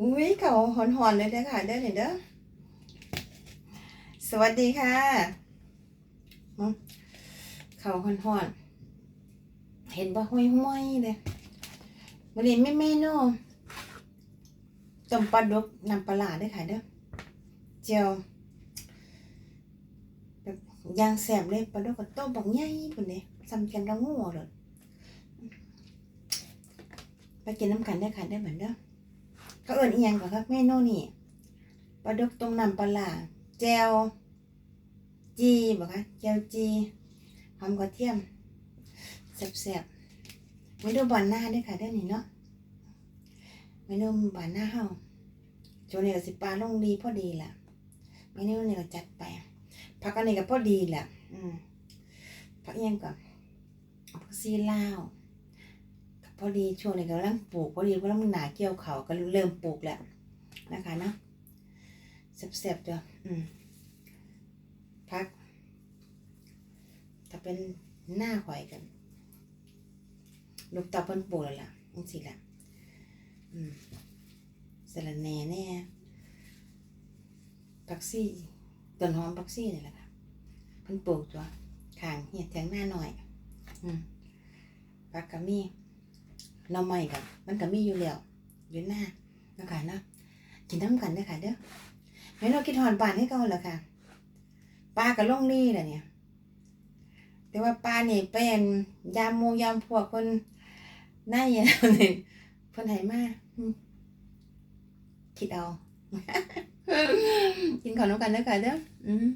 อุ้ยเขาหอนๆเลยเด้อค่ะเด้อเด้อสวัสดีค่ะ เขาหอนๆเห็นบ่ห้อยๆเลยวันนี้แม่เมนูต้มปลาดุกนำปลาร้าเด้ค่ะเด้อเจียวแบบยางแซ่บเลยปลาดุกกับต้มบักใหญ่ปุ่นเด้ซ้ำกันกับงูเลยไปกินน้ำกันได้ค่ะได้เหมือนเด้อ ก็เอิญอียังก่อนครับเมนูนี่ปลาดุกต้มน้ำปลาร้าแจวจีบอกคะแจวจีหอมกระเทียมแซ่บๆเมนูบานหน้าด้วยค่ะได้อนี่เนาะเมนูบานหน้าเฮาโจนี่ก็สิปลาลงดีพอดีแหละเมนูนี่ก็จัดไปผักอันนี้ก็พอดีแหละอืมผักอิหยังก่อนผักซีลาว พอดีช่วงนี้กำลังปลูกพอดีกำลังหนาเกี่ยวเขาก็เริ่มปลูกแล้วนะคะเนาะแซ่บๆจ้ะอืมพัก ถ้าเป็นหน้าหอยกัน ลูกตาเพิ่นปลูกแล้วล่ะจังสิล่ะอืมสะระแหน่แน่ผักซี่ต้นหอมผักซี่นี่แหละค่ะเพิ่นปลูกตัวข้างเหียดแทงหน้าหน่อย อืมผักกะมี เราใหม่กับมันก็มีอยู่แล้วอยู่หน้านะคะเนาะกินน้ำกันเด้อค่ะเด้อให้เราคิดหอนปานให้เขาเหรอค่ะปลากับล่องนี่แหละเนี่ย แต่ว่าปลาเนี่ยเป็นยามมูยามพวกคนหน้าอย่างนี้เพิ่นให้มาอืมคิดเอากินข้าวน้ำกันเด้อค่ะเด้ออืม